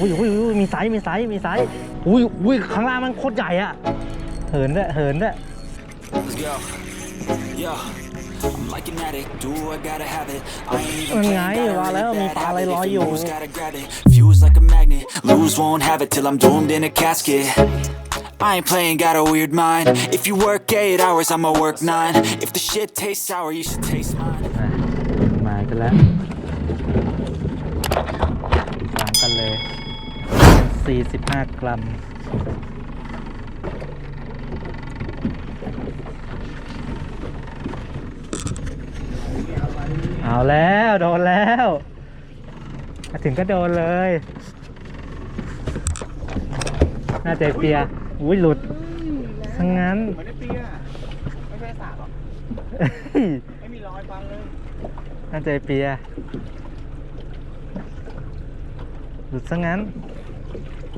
อุ้ยอุ้ยอุ้ยมีไซส์มีไซส์มีไซส์อุ้ยอุ้ยข้างล่างมันโคตรใหญ่อะเหินด้วยเหินด้วย Let's go. Yo. I'm like an addict, do I gotta have it. I ain't even มันไง playing, ว่า gotta แล้ว live มี that ปลาอะไร habit. ลอย If อ it ยู่ moves, gotta grab it. Fuse like a magnet, lose won't have it till I'm doomed in a casket. I ain't playing, got a weird mind. If you work eight hours, I'ma work nine. If the shit tastes sour, you should taste mine. อะมากันแล้วสามกันเลย 45 กรัม เอาแล้ว โดนแล้ว มาถึงก็โดนเลย น่าจะเปีย อุ้ยหลุดทั้งนั้น ไม่ได้เปีย ไม่ใช่สาบหรอกเฮ้ยไม่มีรอยฟันเลย น่าจะเปียหลุดซะงั้น เป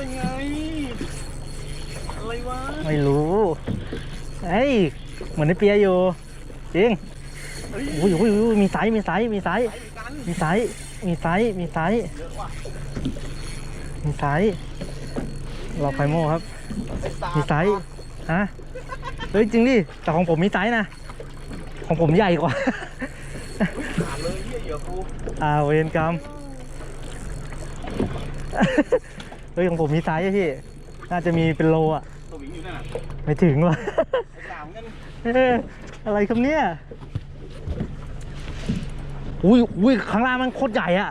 ็นไง อะไรวะ ไม่รู้เฮ้ยเหมือนในเปียอยู่ จริงเฮ้ยอุ้ยอุ้ยอุ้ยมีไซส์มีไซส์มีไซส์ไอ้กันมีไซส์มีไซส์มีไซส์เยอะว่ะมีไซส์รอไฟโม่ครับไอ้สาบมีไซส์ ฮะเฮ้ยจริงดิแต่ของผมมีไซส์นะ ของผมใหญ่กว่าขาดเลยเหี้ยเหยื่อกูอ่าเวรกรรมเฮ้ยของผมมีไซส์อะพี่ น่าจะมีเป็นโลอะ ตัวหมิงอยู่นั่นน่ะไม่ถึงว่ะ ไอ้สามกันเอออะไรครับเนี่ยอุ้ยอุ้ยข้างล่างมันโคตรใหญ่อะ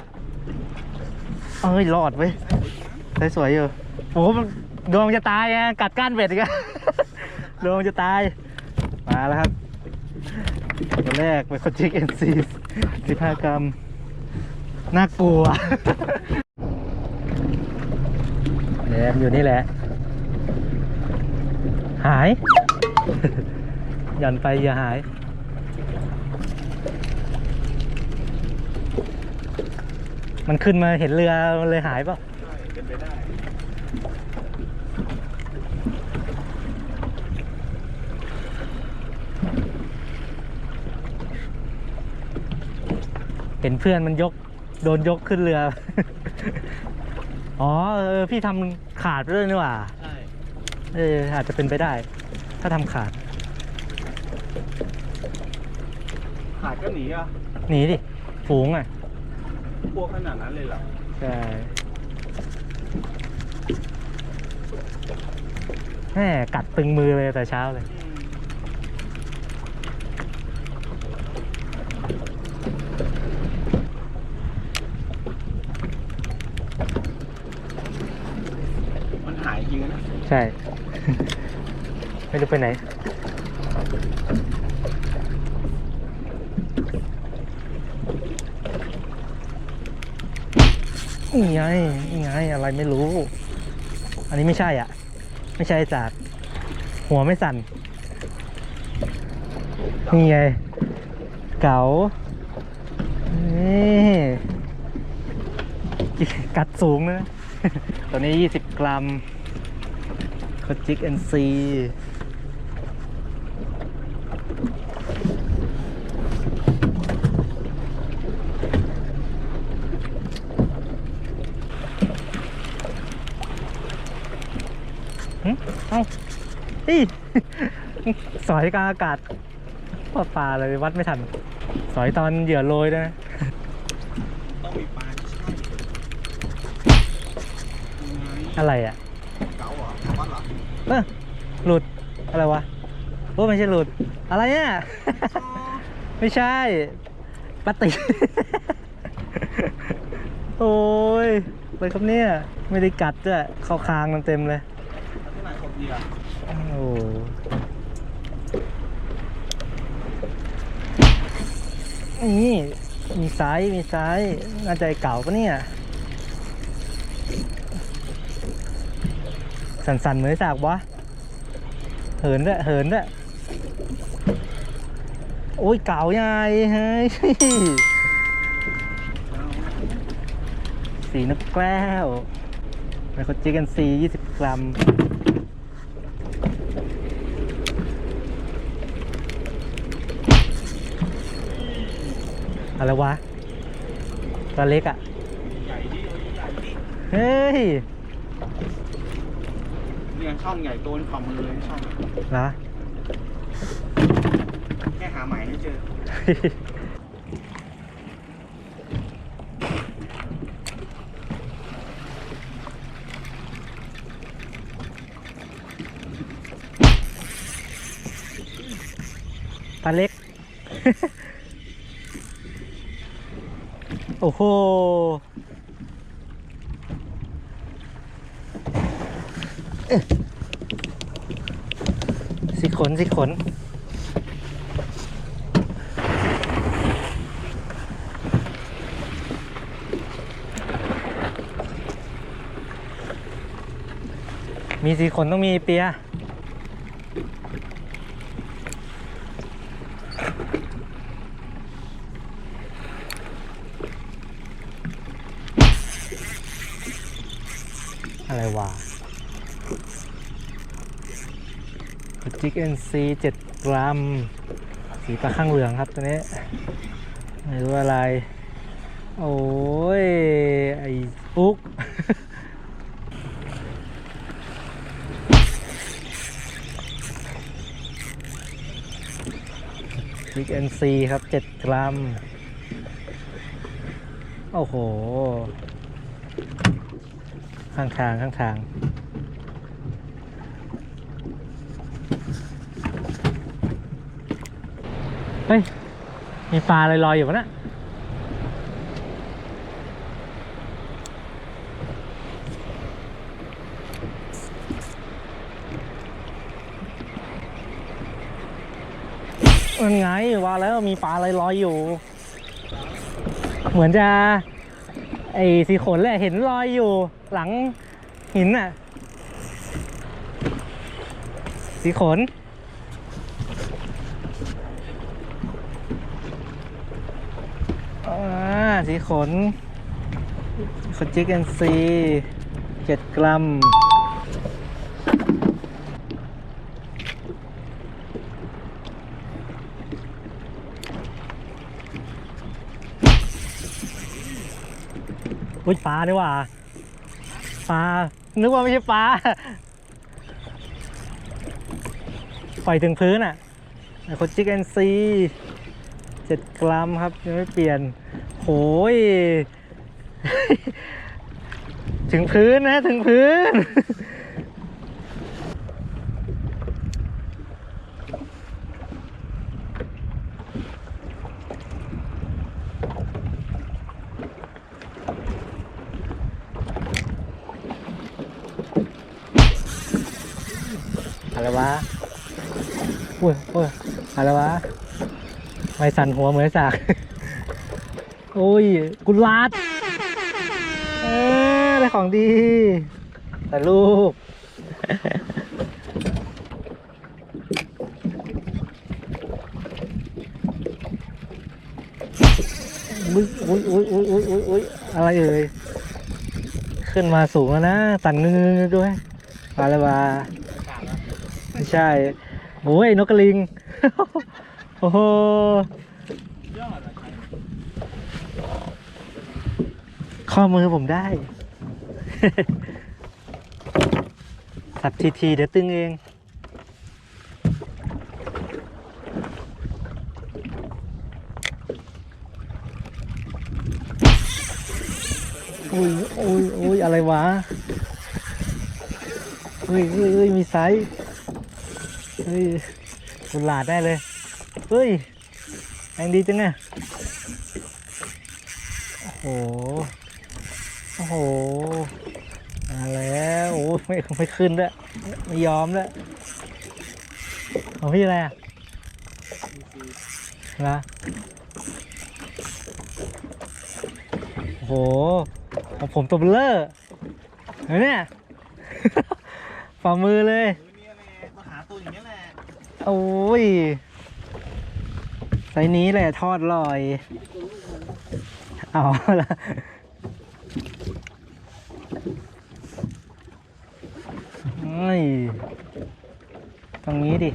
เอ้ยรอดเว้ยได้สวยอยู่โอ้โหมันดวงจะตายอะกัดก้านเบ็ดอีกอะ ดวงจะตาย มาแล้วครับตัวแรกเป็นคอนจิกเอ็นซีสิบห้ากรัม น่ากลัวเนี่ยอยู่นี่แหละ หาย หย่อนไปอย่าหาย มันขึ้นมาเห็นเรือมันเลยหายเปล่ะ ใช่เป็นไปได้ เห็นเพื่อนมันยก โดนยกขึ้นเรือ อ๋อเออพี่ทำขาดไปด้วยนี่หว่า ใช่เอออาจจะเป็นไปได้ ถ้าทำขาด ขาดก็หนีอะหนีดิ ฝูงอะ พวกขนาดนั้นเลยเหรอใช่แม่กัดตึงมือเลยแต่เช้าเลย อืมมันหายจริงนะ ใช่ ไม่รู้ไปไหน นี่ไงนี่ไงอะไรไม่รู้ อันนี้ไม่ใช่อะ ไม่ใช่จาก หัวไม่สั่น นี่ไง เก๋านี่กัดสูงนะ ตัวนี้ 20 กรัม คอจิกเอ็นซีเอ้าเฮ้ยสอยกลางอากาศปลาปลาเลยวัดไม่ทัน สอยตอนเหยื่อโรยด้วยนะต้องมีปลาที่ใช่ยังไงอะไรอะ เก๋าเหรอวัดเหรอ เออ หลุดอะไรวะโอ้ไม่ใช่หลุด อะไรเนี่ย ไม่ใช่ปลาติกโอ้ยอะไรครับเนี่ย ไม่ได้กัดด้วยเข้าคางเต็มๆเลยลักษณะของเหยื่อโอ้โหนี่มีไซส์มีไซส์น่าจะเก่าปะเนี่ย สั่นๆเหมือนจากวะ เหินด้วยเหินด้วยโอ้ยเก่าใหญ่ฮ้ยสีนกแก้วไมโครจิกันซียี่สิบกรัมอะไรวะตัวเล็กอะ่ะ เฮ้ย เนี่ยช่องใหญ่โตนฝ่ามือเลยช่องเหรอแค่หาใหม่ให้เจอปลาเล็ก โอ้โห เอ๊ะ สิขน สิขน มีสีขนต้องมีเปียอะไรวะ จิกเอ็นซีเจ็ดกรัม สีปลาข้างเหลืองครับตัวนี้ ไม่รู้อะไร โอ้ย ไอ้ปุ๊กจิกเอ็นซีครับเจ็ดกรัม โอ้โห ข้างทางข้างทาง เฮ้ย มีปลาลอยๆอยู่ปะนะมันไงว่าแล้วมีปลาลอยๆอยู่ เหมือนจะ ไอ้สีขนแหละเห็นรอยอยู่ หลังหินน่ะ สีขน อ่า สีขนขนจิกแอนซีเจ็ดกรัม อุ้ยปลาดีกว่าปลา นึกว่าไม่ใช่ปลา ปล่อยถึงพื้นอะโคจิกแอนซีเจ็ดกรัมครับ ยังไม่เปลี่ยน หยถึงพื้นนะ ถึงพื้น อะไรวะอุ้ยอุ้ยอะไรวะ ไม่สั่นหัวเหมือนสาก โอ้ย กุลาดเออได้ของดี แต่ลูกอุ้ยอุ้ยอุ้ยอุ้ยอุ้ยอุ้ยอุ้ยอะไรเอ่ย ขึ้นมาสูงแล้วนะสั่นงึงด้วยอะไรวะไม่ใช่ โอ้ยนกกระลิง โอ้โห ยอดอะใคร ข้อมือผมได้ สับทีทีเดี๋ยวตึงเองอุ้ยอุ้ยอุ้ยอะไรวะเฮ้ยเฮ้ยเฮ้ยมีไซส์เฮ้ยกุหลาดได้เลย เฮ้ยแรงดีจังเนี่ยโอ้โห โอ้โหมาแล้วโอ้ไม่ไม่ขึ้นด้วยไม่ยอมด้วยของพี่อะไรอะนะโอ้โหของผมตัวเบลเลอร์เห็นไหมเนี่ยฝ่ามือเลยมือเนี่ยแหละมาหาตัวอย่างนี้ยแหละโอ้ยไซส์นี้แหละทอดลอย เอาละ ยตรงนี้ดิ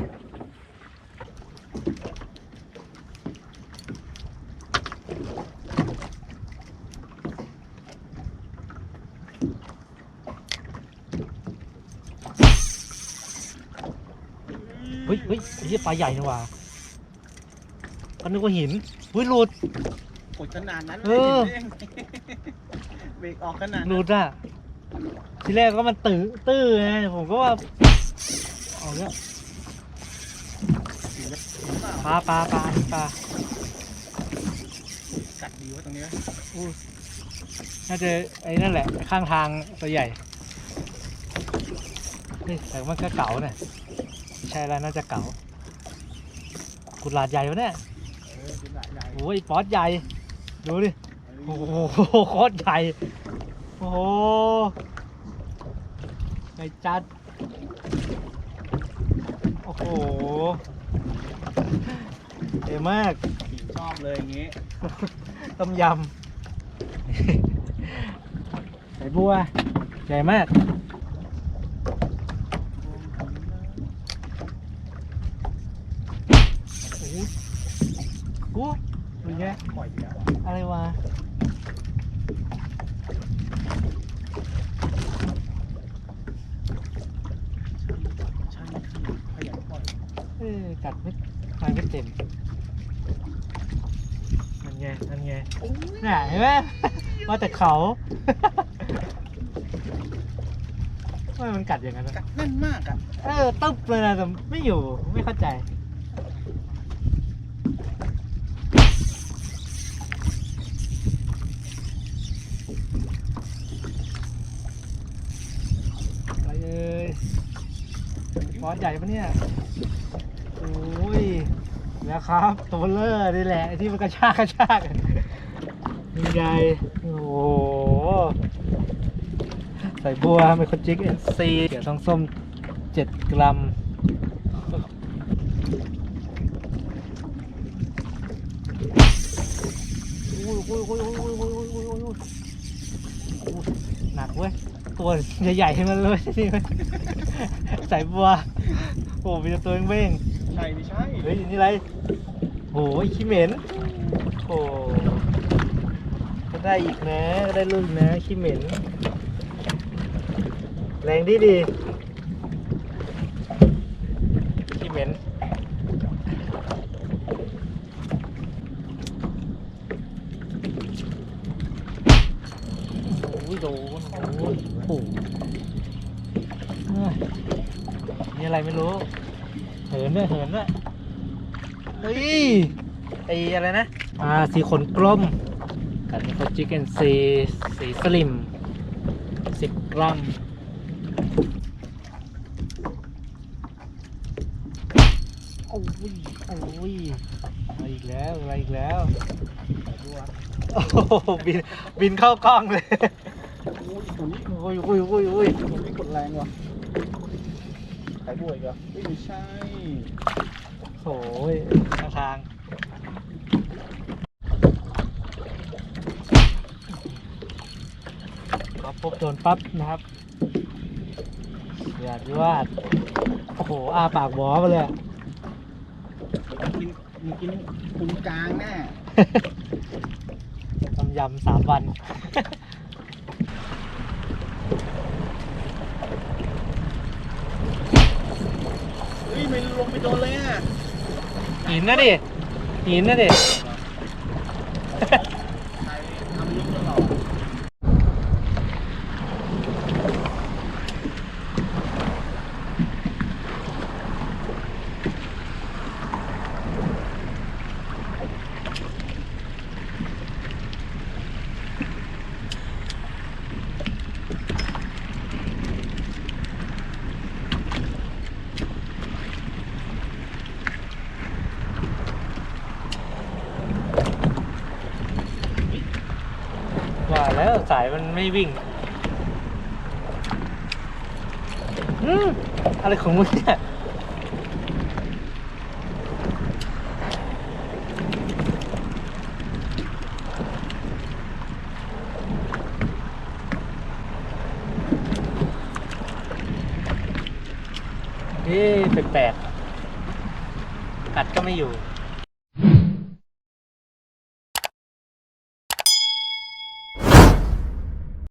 เฮ้ยเฮ้ยเฮียปลาใหญ่นี่ว่ะก็นึกว่าหินเฮ้ยหลุด ขุดขนาดนั้นเลยเบรกออกขนาดหนั้น ลุดอะ ทีแรกก็มันตื้อตื้อไงผมก็ว่าเอาเนี่ยปลาปลาปลาปลากัดดีวะตรงเนี้ยอู้น่าจะไอ้นั่นแหละ ข้างทางตัวใหญ่นี่แต่มันก็เก๋าเนี่ยไม่ใช่แล้วน่าจะเก๋ากุหลาบใหญ่วะเนี่ยเออเป็นหลายใหญ่โอ้ยป๊อตใหญ่ ดูดิ โอ้โหโคตรใหญ่โอ้โหใหญ่จัด โอ้โหเจ๋งมากผีชอบเลยอย่างงี้ต้มยำ ใส่บัว ใหญ่มาก โอ้โหกูเป็นไง ปล่อยแล้ว อะไรวะ ใช่ขยันปล่อย เอ้ย กัดไม่ไปไม่เต็มนั่นไงนั่นไงน่ะเห็นไหมมาแต่เขาทำไมมันกัดอย่างนั้นอะกัดแน่นมากอะ เออตึ๊บเลยนะแต่ไม่อยู่ไม่เข้าใจอะไรเอ่ยฟอนใหญ่ปะเนี่ย โอ้ยนะครับตัวเลอร์นี่แหละที่มันกระชากกระชากยังไงโอ้ใส่บัวไมโครจิกเอ็นซีเกี่ยวทองส้มเจ็ดกรัมหนักเว้ย ตัวใหญ่ๆมันเลยนี่ใส่บัวโอ้โหมีตัวเบ้ง ใช่ไม่ใช่เฮ้ยนี่อะไรโอ้ยขี้เหม็นโอ้ก็ได้อีกนะก็ได้ลูกนนะขี้เหม็น แรงดีดีขี้เหม็นโอ้ยโดนโอ้ยโอ้โหเฮ้ยนี่อะไรไม่รู้ ด้วยเหินด้วยเฮ้ยไออะไรนะอ่าสีขนกลมกับมีเขาจิกเกนซีสีสลิมสิบกรัมโอ้ยโอ้ยอะไรอีกแล้วอะไรอีกแล้วโอ้โหบินบินเข้ากล้องเลยอุ้ยอุ้ยโอ้ยโอ้ยโอ้ยโอ้ยผมไม่กดแรงว่ะ สายบัวอีกเหรอเฮ้ยไม่ใช่โอ้ยข้างทางปั๊บปุ๊บโดนปั๊บนะครับเดือดยวาดโอ้โหอ้าปากบอมาเลยอะ กินมึงกินพุงกลางแน่ ต้มยำสามวัน เฮ้ย ไม่ลงไปโดนเลยอะหินนะดิหินนะดิ ใครทำลิงก์หรอ ว่าแล้วสายมันไม่วิ่งอืมอะไรของมึงเนี่ยเอ๊ะแปลกๆกัดก็ไม่อยู่